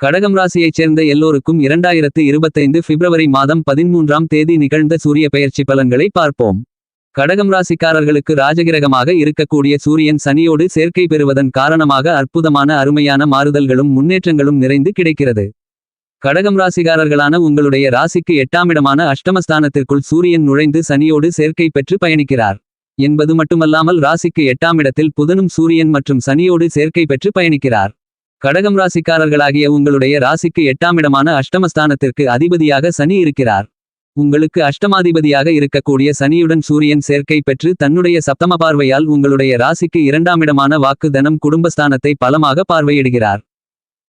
கடகம் ராசியைச் சேர்ந்த எல்லோருக்கும் இரண்டாயிரத்து இருபத்தைந்து பிப்ரவரி மாதம் பதிமூன்றாம் தேதி நிகழ்ந்த சூரிய பெயர்ச்சி பலன்களை பார்ப்போம். கடகம் ராசிக்காரர்களுக்கு ராஜகிரகமாக இருக்கக்கூடிய சூரியன் சனியோடு சேர்க்கை பெறுவதன் காரணமாக அற்புதமான அருமையான மாறுதல்களும் முன்னேற்றங்களும் நிறைந்து கிடைக்கிறது. கடகம் ராசிக்காரர்களான உங்களுடைய ராசிக்கு எட்டாமிடமான அஷ்டமஸ்தானத்திற்குள் சூரியன் நுழைந்து சனியோடு சேர்க்கை பெற்று பயணிக்கிறார். என்பது மட்டுமல்லாமல் ராசிக்கு எட்டாம் இடத்தில் புதனும் சூரியன் மற்றும் சனியோடு சேர்க்கை பெற்று பயணிக்கிறார். கடகம் ராசிக்காரர்களாகிய உங்களுடைய ராசிக்கு எட்டாம் இடமான அஷ்டமஸ்தானத்திற்கு அதிபதியாக சனி இருக்கிறார். உங்களுக்கு அஷ்டமாதிபதியாக இருக்கக்கூடிய சனியுடன் சூரியன் சேர்க்கை பெற்று தன்னுடைய சப்தம பார்வையால் உங்களுடைய ராசிக்கு இரண்டாம் இடமான வாக்கு தனம் குடும்பஸ்தானத்தை பலமாக பார்வையிடுகிறார்.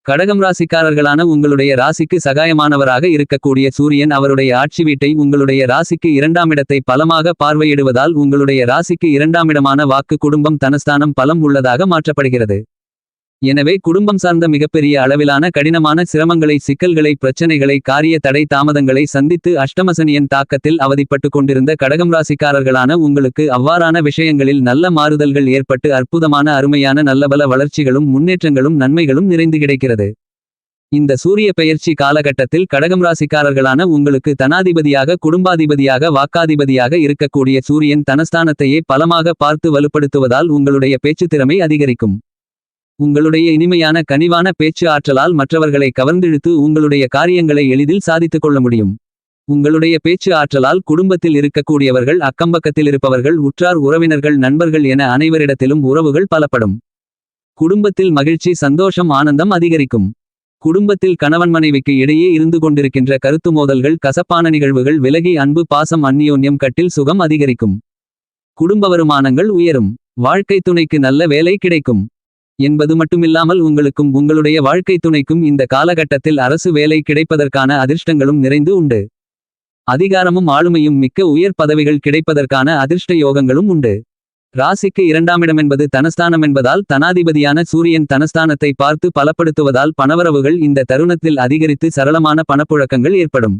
கடகம் ராசிக்காரர்களான உங்களுடைய ராசிக்கு சகாயமானவராக இருக்கக்கூடிய சூரியன் அவருடைய ஆட்சி வீட்டை உங்களுடைய ராசிக்கு இரண்டாம் இடத்தை பலமாக பார்வையிடுவதால் உங்களுடைய ராசிக்கு இரண்டாம் இடமான வாக்கு குடும்பம் தனஸ்தானம் பலம் உள்ளதாக மாற்றப்படுகிறது. எனவே குடும்பம் சார்ந்த மிகப்பெரிய அளவிலான கடினமான சிரமங்களை சிக்கல்களை பிரச்சனைகளை காரிய தடை தாமதங்களை சந்தித்து அஷ்டமசனியன் தாக்கத்தில் அவதிப்பட்டு கொண்டிருந்த கடகம் ராசிக்காரர்களான உங்களுக்கு அவ்வாறான விஷயங்களில் நல்ல மாறுதல்கள் ஏற்பட்டு அற்புதமான அருமையான நல்லபல வளர்ச்சிகளும் முன்னேற்றங்களும் நன்மைகளும் நிறைந்து கிடைக்கிறது. இந்த சூரிய பெயர்ச்சி காலகட்டத்தில் கடகம் ராசிக்காரர்களான உங்களுக்கு தனாதிபதியாக குடும்பாதிபதியாக வாக்காதிபதியாக இருக்கக்கூடிய சூரியன் தனஸ்தானத்தையே பலமாக பார்த்து வலுப்படுத்துவதால் உங்களுடைய பேச்சுத் திறமை அதிகரிக்கும். உங்களுடைய இனிமையான கனிவான பேச்சு ஆற்றலால் மற்றவர்களை கவர்ந்திழுத்து உங்களுடைய காரியங்களை எளிதில் சாதித்துக் கொள்ள முடியும். உங்களுடைய பேச்சு ஆற்றலால் குடும்பத்தில் இருக்கக்கூடியவர்கள் அக்கம்பக்கத்தில் இருப்பவர்கள் உற்றார் உறவினர்கள் நண்பர்கள் என அனைவரிடத்திலும் உறவுகள் பலப்படும். குடும்பத்தில் மகிழ்ச்சி சந்தோஷம் ஆனந்தம் அதிகரிக்கும். குடும்பத்தில் கணவன் மனைவிக்கு இடையே இருந்து கொண்டிருக்கின்ற கருத்து மோதல்கள் கசப்பான நிகழ்வுகள் விலகி அன்பு பாசம் அந்நியோன்யம் கட்டில் சுகம் அதிகரிக்கும். குடும்ப வருமானங்கள் உயரும். வாழ்க்கை துணைக்கு நல்ல வேலை கிடைக்கும். என்பது மட்டுமில்லாமல் உங்களுக்கும் உங்களுடைய வாழ்க்கை துணைக்கும் இந்த காலகட்டத்தில் அரசு வேலை கிடைப்பதற்கான அதிர்ஷ்டங்களும் நிறைந்து உண்டு. அதிகாரமும் ஆளுமையும் மிக்க உயர் பதவிகள் கிடைப்பதற்கான அதிர்ஷ்ட யோகங்களும் உண்டு. ராசிக்கு இரண்டாமிடம் என்பது தனஸ்தானம் என்பதால் தனாதிபதியான சூரியன் தனஸ்தானத்தை பார்த்து பலப்படுத்துவதால் பணவரவுகள் இந்த தருணத்தில் அதிகரித்து சரளமான பணப்புழக்கங்கள் ஏற்படும்.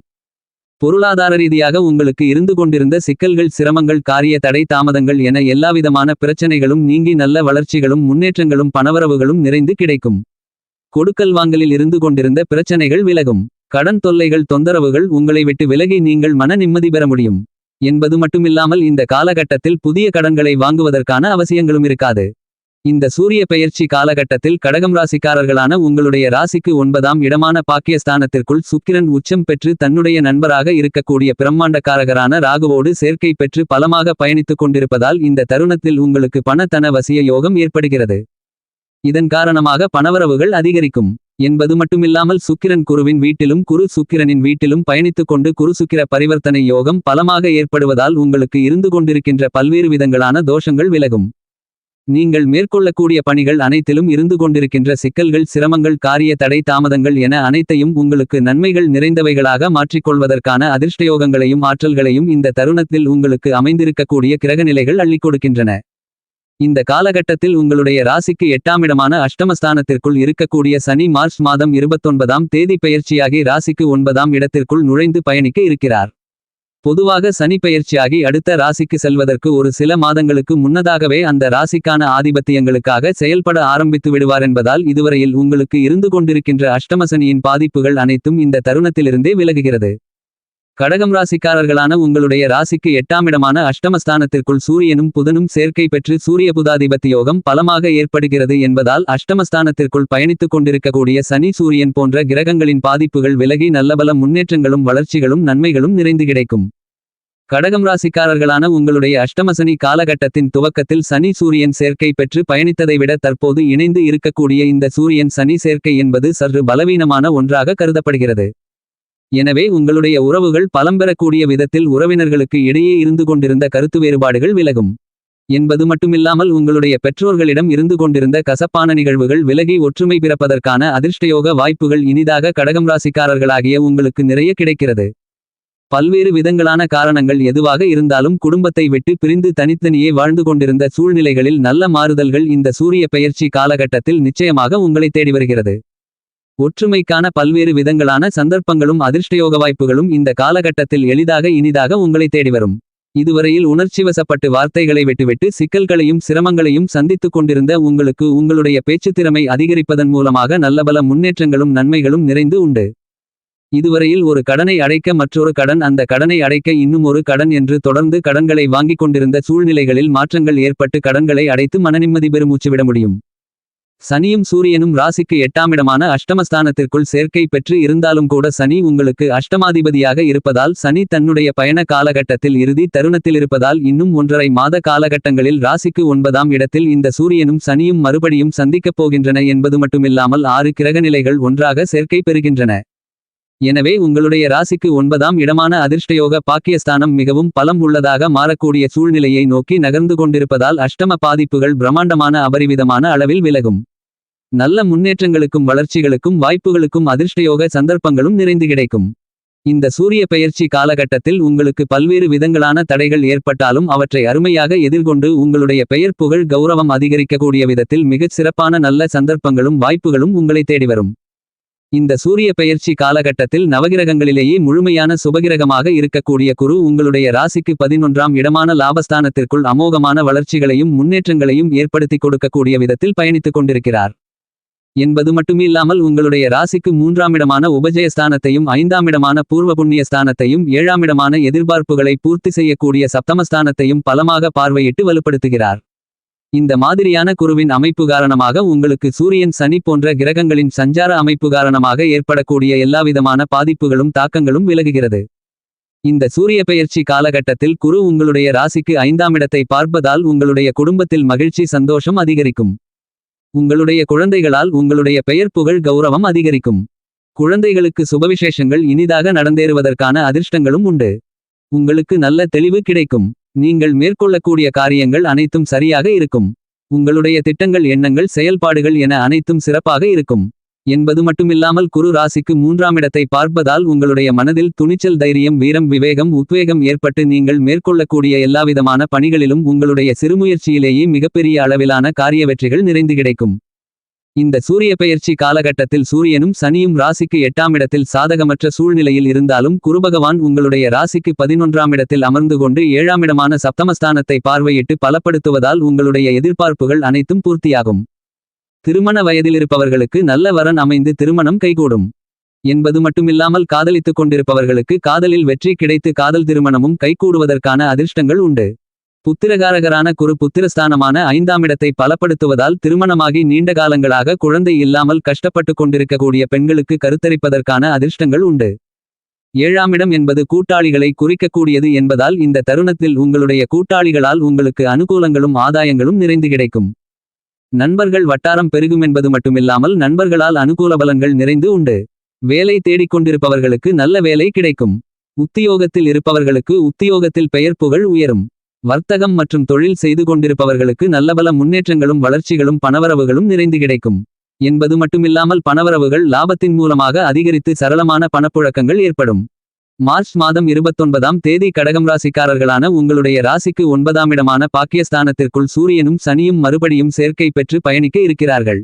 பொருளாதார ரீதியாக உங்களுக்கு இருந்து கொண்டிருந்த சிக்கல்கள் சிரமங்கள் காரிய தடை தாமதங்கள் என எல்லாவிதமான பிரச்சனைகளும் நீங்கி நல்ல வளர்ச்சிகளும் முன்னேற்றங்களும் பணவரவுகளும் நிறைந்து கிடைக்கும். கொடுக்கல் வாங்கலில் இருந்து கொண்டிருந்த பிரச்சனைகள் விலகும். கடன் தொல்லைகள் தொந்தரவுகள் உங்களை விட்டு விலகி நீங்கள் மன நிம்மதி பெற முடியும். என்பது மட்டுமில்லாமல் இந்த காலகட்டத்தில் புதிய கடன்களை வாங்குவதற்கான அவசியங்களும் இருக்காது. இந்த சூரிய பெயர்ச்சி காலகட்டத்தில் கடகம் ராசிக்காரர்களான உங்களுடைய ராசிக்கு ஒன்பதாம் இடமான பாக்கியஸ்தானத்திற்குள் சுக்கிரன் உச்சம் பெற்று தன்னுடைய நண்பராக இருக்கக்கூடிய பிரம்மாண்டக்காரகரான ராகுவோடு சேர்க்கை பெற்று பலமாக பயணித்துக் கொண்டிருப்பதால் இந்த தருணத்தில் உங்களுக்கு பணத்தன வசிய யோகம் ஏற்படுகிறது. இதன் காரணமாக பணவரவுகள் அதிகரிக்கும். என்பது மட்டுமில்லாமல் சுக்கிரன் குருவின் வீட்டிலும் குரு சுக்கிரனின் வீட்டிலும் பயணித்துக் கொண்டு குரு சுக்கிர பரிவர்த்தனை யோகம் பலமாக ஏற்படுவதால் உங்களுக்கு இருந்து கொண்டிருக்கின்ற பல்வேறு விதங்களான தோஷங்கள் விலகும். நீங்கள் மேற்கொள்ளக்கூடிய பணிகள் அனைத்திலும் இருந்து கொண்டிருக்கின்ற சிக்கல்கள் சிரமங்கள் காரிய தடை தாமதங்கள் என அனைத்தையும் உங்களுக்கு நன்மைகள் நிறைந்தவைகளாக மாற்றிக்கொள்வதற்கான அதிர்ஷ்டயோகங்களையும் ஆற்றல்களையும் இந்த தருணத்தில் உங்களுக்கு அமைந்திருக்கக்கூடிய கிரகநிலைகள் அள்ளிக் கொடுக்கின்றன. இந்த காலகட்டத்தில் உங்களுடைய ராசிக்கு எட்டாமிடமான அஷ்டமஸ்தானத்திற்குள் இருக்கக்கூடிய சனி மார்ச் மாதம் இருபத்தொன்பதாம் தேதி பெயர்ச்சியாகி ராசிக்கு ஒன்பதாம் இடத்திற்குள் நுழைந்து பயணிக்க இருக்கிறார். பொதுவாக சனி பெயர்ச்சியாகி அடுத்த ராசிக்கு செல்வதற்கு ஒரு சில மாதங்களுக்கு முன்னதாகவே அந்த ராசிக்கான ஆதிபத்தியங்களுக்காக செயல்பட ஆரம்பித்து விடுவார் என்பதால் இதுவரையில் உங்களுக்கு இருந்து கொண்டிருக்கின்ற அஷ்டமசனியின் பாதிப்புகள் அனைத்தும் இந்த தருணத்திலிருந்தே விலகுகிறது. கடகம் ராசிக்காரர்களான உங்களுடைய ராசிக்கு எட்டாமிடமான அஷ்டமஸ்தானத்திற்குள் சூரியனும் புதனும் சேர்க்கை பெற்று சூரிய புதாதிபத்தி யோகம் பலமாக ஏற்படுகிறது என்பதால் அஷ்டமஸ்தானத்திற்குள் பயணித்துக் கொண்டிருக்கக்கூடிய சனி சூரியன் போன்ற கிரகங்களின் பாதிப்புகள் விலகி நல்லபல முன்னேற்றங்களும் வளர்ச்சிகளும் நன்மைகளும் நிறைந்து கிடைக்கும். கடகம் ராசிக்காரர்களான உங்களுடைய அஷ்டமசனி காலகட்டத்தின் துவக்கத்தில் சனி சூரியன் சேர்க்கை பெற்று பயணித்ததை விட தற்போது இணைந்து இருக்கக்கூடிய இந்த சூரியன் சனி சேர்க்கை என்பது சற்று பலவீனமான ஒன்றாக கருதப்படுகிறது. எனவே உங்களுடைய உறவுகள் பலம் பெறக்கூடிய விதத்தில் உறவினர்களுக்கு இடையே இருந்து கொண்டிருந்த கருத்து வேறுபாடுகள் விலகும். என்பது மட்டுமில்லாமல் உங்களுடைய பெற்றோர்களிடம் இருந்து கொண்டிருந்த கசப்பான நிகழ்வுகள் விலகி ஒற்றுமை பிறப்பதற்கான அதிர்ஷ்டயோக வாய்ப்புகள் இனிதாக கடகம் ராசிக்காரர்களாகிய உங்களுக்கு நிறைய கிடைக்கிறது. பல்வேறு விதங்களான காரணங்கள் எதுவாக இருந்தாலும் குடும்பத்தை விட்டு பிரிந்து தனித்தனியே வாழ்ந்து கொண்டிருந்த சூழ்நிலைகளில் நல்ல மாறுதல்கள் இந்த சூரிய பெயர்ச்சி காலகட்டத்தில் நிச்சயமாக உங்களை தேடி வருகிறது. ஒற்றுமைக்கான பல்வேறு விதங்களான சந்தர்ப்பங்களும் அதிர்ஷ்டயோக வாய்ப்புகளும் இந்த காலகட்டத்தில் எளிதாக இனிதாக உங்களை தேடி வரும் இதுவரையில் உணர்ச்சிவசப்பட்டு வார்த்தைகளை விட்டுவிட்டு சிக்கல்களையும் சிரமங்களையும் சந்தித்துக் கொண்டிருந்த உங்களுக்கு உங்களுடைய பேச்சுத்திறமை அதிகரிப்பதன் மூலமாக நல்லபல முன்னேற்றங்களும் நன்மைகளும் நிறைந்து உண்டு. இதுவரையில் ஒரு கடனை அடைக்க மற்றொரு கடன் அந்த கடனை அடைக்க இன்னும் ஒரு கடன் என்று தொடர்ந்து கடன்களை வாங்கிக் கொண்டிருந்த சூழ்நிலைகளில் மாற்றங்கள் ஏற்பட்டு கடன்களை அடைத்து மனநிம்மதி பெருமூச்சு விட முடியும். சனியும் சூரியனும் ராசிக்கு எட்டாமிடமான அஷ்டமஸ்தானத்திற்குள் சேர்க்கை பெற்று இருந்தாலும் கூட சனி உங்களுக்கு அஷ்டமாதிபதியாக இருப்பதால் சனி தன்னுடைய பயண காலகட்டத்தில் இறுதி தருணத்தில் இருப்பதால் இன்னும் ஒன்றரை மாத காலகட்டங்களில் ராசிக்கு ஒன்பதாம் இடத்தில் இந்த சூரியனும் சனியும் மறுபடியும் சந்திக்கப் போகின்றன என்பது மட்டுமில்லாமல் ஆறு கிரகநிலைகள் ஒன்றாக சேர்க்கை பெறுகின்றன. எனவே உங்களுடைய ராசிக்கு ஒன்பதாம் இடமான அதிர்ஷ்டயோக பாக்கியஸ்தானம் மிகவும் பலம் உள்ளதாக மாறக்கூடிய சூழ்நிலையை நோக்கி நகர்ந்து கொண்டிருப்பதால் அஷ்டம பாதிப்புகள் பிரம்மாண்டமான அபரிவிதமான அளவில் விலகும். நல்ல முன்னேற்றங்களுக்கும் வளர்ச்சிகளுக்கும் வாய்ப்புகளுக்கும் அதிர்ஷ்டயோக சந்தர்ப்பங்களும் நிறைந்து கிடைக்கும். இந்த சூரிய பெயர்ச்சி காலகட்டத்தில் உங்களுக்கு பல்வேறு விதங்களான தடைகள் ஏற்பட்டாலும் அவற்றை அருமையாக எதிர்கொண்டு உங்களுடைய பெயர் புகழ் கௌரவம் அதிகரிக்கக்கூடிய விதத்தில் மிகச் சிறப்பான நல்ல சந்தர்ப்பங்களும் வாய்ப்புகளும் உங்களை தேடி வரும். இந்த சூரிய பெயர்ச்சி காலகட்டத்தில் நவகிரகங்களிலேயே முழுமையான சுபகிரகமாக இருக்கக்கூடிய குரு உங்களுடைய ராசிக்கு பதினொன்றாம் இடமான லாபஸ்தானத்திற்குள் அமோகமான வளர்ச்சிகளையும் முன்னேற்றங்களையும் ஏற்படுத்திக் கொடுக்கக்கூடிய விதத்தில் பயணித்துக் கொண்டிருக்கிறார். என்பது மட்டுமில்லாமல் உங்களுடைய ராசிக்கு மூன்றாம் இடமான உபஜயஸ்தானத்தையும் ஐந்தாம் இடமான பூர்வ புண்ணிய ஸ்தானத்தையும் ஏழாம் இடமான எதிர்பார்ப்புகளை பூர்த்தி செய்யக்கூடிய சப்தமஸ்தானத்தையும் பலமாக பார்வையிட்டு வலுப்படுத்துகிறார். இந்த மாதிரியான குருவின் அமைப்பு காரணமாக உங்களுக்கு சூரியன் சனி போன்ற கிரகங்களின் சஞ்சார அமைப்பு காரணமாக ஏற்படக்கூடிய எல்லாவிதமான பாதிப்புகளும் தாக்கங்களும் விலகுகிறது. இந்த சூரிய பெயர்ச்சி காலகட்டத்தில் குரு உங்களுடைய ராசிக்கு ஐந்தாம் இடத்தை பார்ப்பதால் உங்களுடைய குடும்பத்தில் மகிழ்ச்சி சந்தோஷம் அதிகரிக்கும். உங்களுடைய குழந்தைகளால் உங்களுடைய பெயர் புகழ் கௌரவம் அதிகரிக்கும். குழந்தைகளுக்கு சுபவிசேஷங்கள் இனிதாக நடந்தேறுவதற்கான அதிர்ஷ்டங்களும் உண்டு. உங்களுக்கு நல்ல தெளிவு கிடைக்கும். நீங்கள் மேற்கொள்ளக்கூடிய காரியங்கள் அனைத்தும் சரியாக இருக்கும். உங்களுடைய திட்டங்கள் எண்ணங்கள் செயல்பாடுகள் என அனைத்தும் சிறப்பாக இருக்கும். என்பது மட்டுமில்லாமல் குரு ராசிக்கு மூன்றாம் இடத்தை பார்ப்பதால் உங்களுடைய மனதில் துணிச்சல் தைரியம் வீரம் விவேகம் உத்வேகம் ஏற்பட்டு நீங்கள் மேற்கொள்ளக்கூடிய எல்லாவிதமான பணிகளிலும் உங்களுடைய சிறுமுயற்சியிலேயே மிகப்பெரிய அளவிலான காரிய வெற்றிகள் நிறைந்து கிடைக்கும். இந்த சூரிய பெயர்ச்சி காலகட்டத்தில் சூரியனும் சனியும் ராசிக்கு எட்டாம் இடத்தில் சாதகமற்ற சூழ்நிலையில் இருந்தாலும் குருபகவான் உங்களுடைய ராசிக்கு பதினொன்றாம் இடத்தில் அமர்ந்து கொண்டு ஏழாம் இடமான சப்தமஸ்தானத்தை பார்வையிட்டு பலப்படுத்துவதால் உங்களுடைய எதிர்பார்ப்புகள் அனைத்தும் பூர்த்தியாகும். திருமண வயதிலிருப்பவர்களுக்கு நல்ல வரன் அமைந்து திருமணம் கைகூடும். என்பது மட்டுமில்லாமல் காதலித்துக் கொண்டிருப்பவர்களுக்கு காதலில் வெற்றி கிடைத்து காதல் திருமணமும் கைகூடுவதற்கான அதிர்ஷ்டங்கள் உண்டு. புத்திரகாரகரான குரு புத்திரஸ்தானமான ஐந்தாம் இடத்தை பலப்படுத்துவதால் திருமணமாகி நீண்ட காலங்களாக குழந்தை இல்லாமல் கஷ்டப்பட்டு கொண்டிருக்கக்கூடிய பெண்களுக்கு கருத்தரிப்பதற்கான அதிர்ஷ்டங்கள் உண்டு. ஏழாம் இடம் என்பது கூட்டாளிகளை குறிக்கக்கூடியது என்பதால் இந்த தருணத்தில் உங்களுடைய கூட்டாளிகளால் உங்களுக்கு அனுகூலங்களும் ஆதாயங்களும் நிறைந்து கிடைக்கும். நண்பர்கள் வட்டாரம் பெருகும் என்பது மட்டுமில்லாமல் நண்பர்களால் அனுகூல பலன்கள் நிறைந்து உண்டு. வேலை தேடிக் கொண்டிருப்பவர்களுக்கு நல்ல வேலை கிடைக்கும். உத்தியோகத்தில் இருப்பவர்களுக்கு உத்தியோகத்தில் பெயர் புகழ் உயரும். வர்த்தகம் மற்றும் தொழில் செய்து கொண்டிருப்பவர்களுக்கு நல்லபல முன்னேற்றங்களும் வளர்ச்சிகளும் பணவரவுகளும் நிறைந்து கிடைக்கும். என்பது மட்டுமில்லாமல் பணவரவுகள் லாபத்தின் மூலமாக அதிகரித்து சரளமான பணப்புழக்கங்கள் ஏற்படும். மார்ச் மாதம் இருபத்தொன்பதாம் தேதி கடகம் ராசிக்காரர்களான உங்களுடைய ராசிக்கு ஒன்பதாம் இடமான பாக்கியஸ்தானத்திற்குள் சூரியனும் சனியும் மறுபடியும் சேர்க்கை பெற்று பயணிக்க இருக்கிறார்கள்.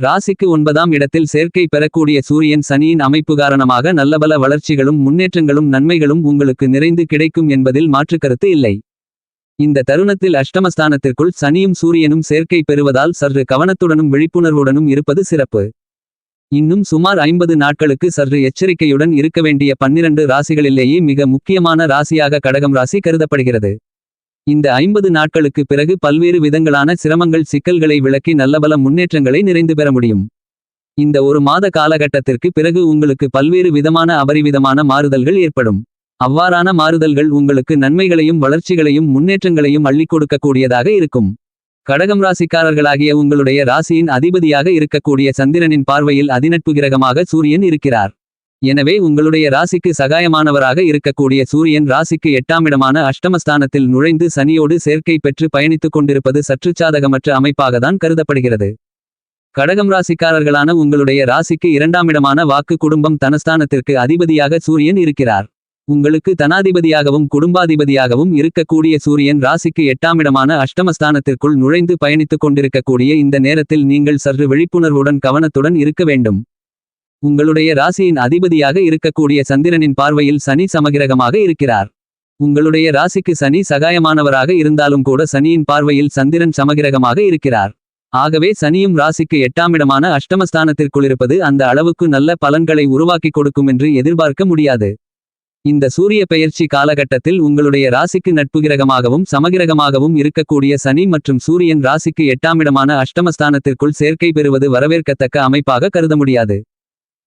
ராசிக்கு ஒன்பதாம் இடத்தில் சேர்க்கை பெறக்கூடிய சூரியன் சனியின் அமைப்பு காரணமாக நல்லபல வளர்ச்சிகளும் முன்னேற்றங்களும் நன்மைகளும் உங்களுக்கு நிறைந்து கிடைக்கும் என்பதில் மாற்றுக்கருத்து இல்லை. இந்த தருணத்தில் அஷ்டமஸ்தானத்திற்குள் சனியும் சூரியனும் சேர்க்கை பெறுவதால் சற்று கவனத்துடனும் விழிப்புணர்வுடனும் இருப்பது சிறப்பு. இன்னும் சுமார் ஐம்பது நாட்களுக்கு சற்று எச்சரிக்கையுடன் இருக்க வேண்டிய பன்னிரண்டு ராசிகளிலேயே மிக முக்கியமான ராசியாக கடகம் ராசி கருதப்படுகிறது. இந்த ஐம்பது நாட்களுக்கு பிறகு பல்வேறு விதங்களான சிரமங்கள் சிக்கல்களை விளக்கி நல்லபல முன்னேற்றங்களை நிறைந்து பெற முடியும். இந்த ஒரு மாத காலகட்டத்திற்கு பிறகு உங்களுக்கு பல்வேறு விதமான அபரிவிதமான மாறுதல்கள் ஏற்படும். அவ்வாறான மாறுதல்கள் உங்களுக்கு நன்மைகளையும் வளர்ச்சிகளையும் முன்னேற்றங்களையும் அள்ளி கொடுக்கக்கூடியதாக இருக்கும். கடகம் ராசிக்காரர்களாகிய உங்களுடைய ராசியின் அதிபதியாக இருக்கக்கூடிய சந்திரனின் பார்வையில் அதிநட்பு கிரகமாக சூரியன் இருக்கிறார். எனவே உங்களுடைய ராசிக்கு சகாயமானவராக இருக்கக்கூடிய சூரியன் ராசிக்கு எட்டாம் இடமான அஷ்டமஸ்தானத்தில் நுழைந்து சனியோடு சேர்க்கை பெற்று பயணித்துக் கொண்டிருப்பது சற்று சாதகமற்ற அமைப்பாகத்தான் கருதப்படுகிறது. கடகம் ராசிக்காரர்களான உங்களுடைய ராசிக்கு இரண்டாம் இடமான வாக்கு குடும்பம் தனஸ்தானத்திற்கு அதிபதியாக சூரியன் இருக்கிறார். உங்களுக்கு தனாதிபதியாகவும் குடும்பாதிபதியாகவும் இருக்கக்கூடிய சூரியன் ராசிக்கு எட்டாமிடமான அஷ்டமஸ்தானத்திற்குள் நுழைந்து பயணித்துக் கொண்டிருக்கக்கூடிய இந்த நேரத்தில் நீங்கள் சற்று விழிப்புணர்வுடன் கவனத்துடன் இருக்க வேண்டும். உங்களுடைய ராசியின் அதிபதியாக இருக்கக்கூடிய சந்திரனின் பார்வையில் சனி சமகிரகமாக இருக்கிறார். உங்களுடைய ராசிக்கு சனி சகாயமானவராக இருந்தாலும் கூட சனியின் பார்வையில் சந்திரன் சமகிரகமாக இருக்கிறார். ஆகவே சனியும் ராசிக்கு எட்டாமிடமான அஷ்டமஸ்தானத்திற்குள் இருப்பது அந்த அளவுக்கு நல்ல பலன்களை உருவாக்கிக் கொடுக்கும் என்று எதிர்பார்க்க முடியாது. இந்த சூரிய பெயர்ச்சி காலகட்டத்தில் உங்களுடைய ராசிக்கு நட்பு கிரகமாகவும் சமகிரகமாகவும் இருக்கக்கூடிய சனி மற்றும் சூரியன் ராசிக்கு எட்டாமிடமான அஷ்டமஸ்தானத்திற்குள் சேர்க்கை பெறுவது வரவேற்கத்தக்க அமைப்பாக கருத முடியாது.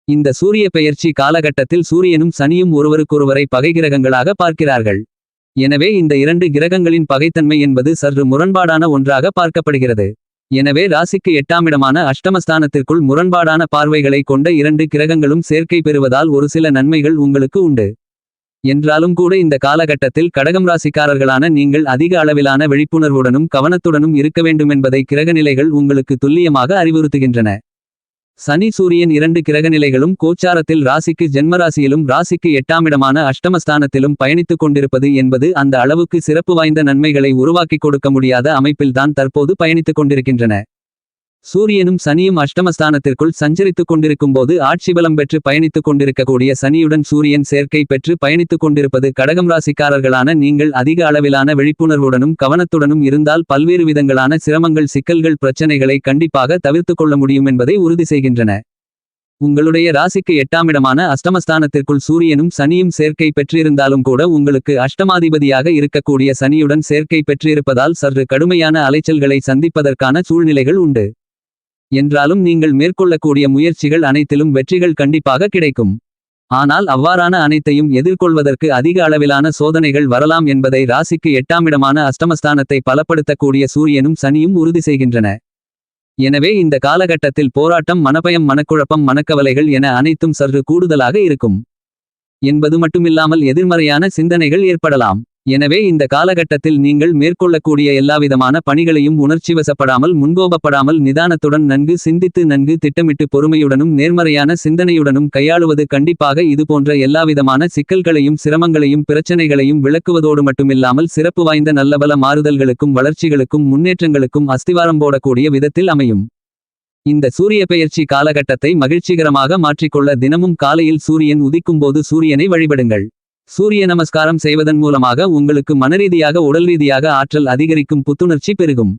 இந்த சூரிய பெயர்ச்சி காலகட்டத்தில் சூரியனும் சனியும் ஒருவருக்கொருவரை பகை கிரகங்களாக பார்க்கிறார்கள். எனவே இந்த இரண்டு கிரகங்களின் பகைத்தன்மை என்பது சற்று முரண்பாடான ஒன்றாக பார்க்கப்படுகிறது. எனவே ராசிக்கு எட்டாமிடமான அஷ்டமஸ்தானத்திற்குள் முரண்பாடான பார்வைகளை கொண்ட இரண்டு கிரகங்களும் சேர்க்கை பெறுவதால் ஒரு சில நன்மைகள் உங்களுக்கு உண்டு. என்றாலும் கூட இந்த காலகட்டத்தில் கடகம் ராசிக்காரர்களான நீங்கள் அதிக அளவிலான விழிப்புணர்வுடனும் கவனத்துடனும் இருக்க வேண்டுமென்பதை கிரகநிலைகள் உங்களுக்கு துல்லியமாக அறிவுறுத்துகின்றன. சனி சூரியன் இரண்டு கிரகநிலைகளும் கோச்சாரத்தில் ராசிக்கு ஜென்மராசியிலும் ராசிக்கு எட்டாமிடமான அஷ்டமஸ்தானத்திலும் பயணித்துக் கொண்டிருப்பது என்பது அந்த அளவுக்கு சிறப்பு வாய்ந்த நன்மைகளை உருவாக்கிக் கொடுக்க முடியாத அமைப்பில்தான் தற்போது பயணித்துக் கொண்டிருக்கின்றன. சூரியனும் சனியும் அஷ்டமஸ்தானத்திற்குள் சஞ்சரித்துக் கொண்டிருக்கும்போது ஆட்சி ஆட்சிபலம் பெற்று பயணித்துக் கொண்டிருக்கக்கூடிய சனியுடன் சூரியன் சேர்க்கை பெற்று பயணித்துக் கொண்டிருப்பது கடகம் ராசிக்காரர்களான நீங்கள் அதிக அளவிலான விழிப்புணர்வுடனும் கவனத்துடனும் இருந்தால் பல்வேறு விதங்களான சிரமங்கள் சிக்கல்கள் பிரச்சனைகளை கண்டிப்பாக தவிர்த்துக் கொள்ள முடியும் என்பதை உறுதி செய்கின்றன. உங்களுடைய ராசிக்கு எட்டாமிடமான அஷ்டமஸ்தானத்திற்குள் சூரியனும் சனியும் சேர்க்கை பெற்றிருந்தாலும் கூட உங்களுக்கு அஷ்டமாதிபதியாக இருக்கக்கூடிய சனியுடன் சேர்க்கை பெற்றிருப்பதால் சற்று கடுமையான அலைச்சல்களை சந்திப்பதற்கான சூழ்நிலைகள் உண்டு. என்றாலும் நீங்கள் மேற்கொள்ளக்கூடிய முயற்சிகள் அனைத்திலும் வெற்றிகள் கண்டிப்பாக கிடைக்கும். ஆனால் அவ்வாறான அனைத்தையும் எதிர்கொள்வதற்கு அதிக அளவிலான சோதனைகள் வரலாம் என்பதை ராசிக்கு எட்டாமிடமான அஷ்டமஸ்தானத்தை பலப்படுத்தக்கூடிய சூரியனும் சனியும் உறுதி செய்கின்றன. எனவே இந்த காலகட்டத்தில் போராட்டம் மனப்பயம் மனக்குழப்பம் மனக்கவலைகள் என அனைத்தும் சற்று கூடுதலாக இருக்கும். என்பது மட்டுமில்லாமல் எதிர்மறையான சிந்தனைகள் ஏற்படலாம். எனவே இந்த காலகட்டத்தில் நீங்கள் மேற்கொள்ளக்கூடிய எல்லாவிதமான பணிகளையும் உணர்ச்சிவசப்படாமல் முன்கோபப்படாமல் நிதானத்துடன் நன்கு சிந்தித்து நன்கு திட்டமிட்டு பொறுமையுடனும் நேர்மறையான சிந்தனையுடனும் கையாளுவது கண்டிப்பாக இதுபோன்ற எல்லாவிதமான சிக்கல்களையும் சிரமங்களையும் பிரச்சனைகளையும் விளக்குவதோடு மட்டுமில்லாமல் சிறப்பு வாய்ந்த நல்லபல மாறுதல்களுக்கும் வளர்ச்சிகளுக்கும் முன்னேற்றங்களுக்கும் அஸ்திவாரம் போடக்கூடிய விதத்தில் அமையும். இந்த சூரிய பெயர்ச்சி காலகட்டத்தை மகிழ்ச்சிகரமாக மாற்றிக்கொள்ள தினமும் காலையில் சூரியன் உதிக்கும்போது சூரியனை வழிபடுங்கள். சூரிய நமஸ்காரம் செய்வதன் மூலமாக உங்களுக்கு மனரீதியாக உடல் ரீதியாக ஆற்றல் அதிகரிக்கும் புத்துணர்ச்சி பெருகும்.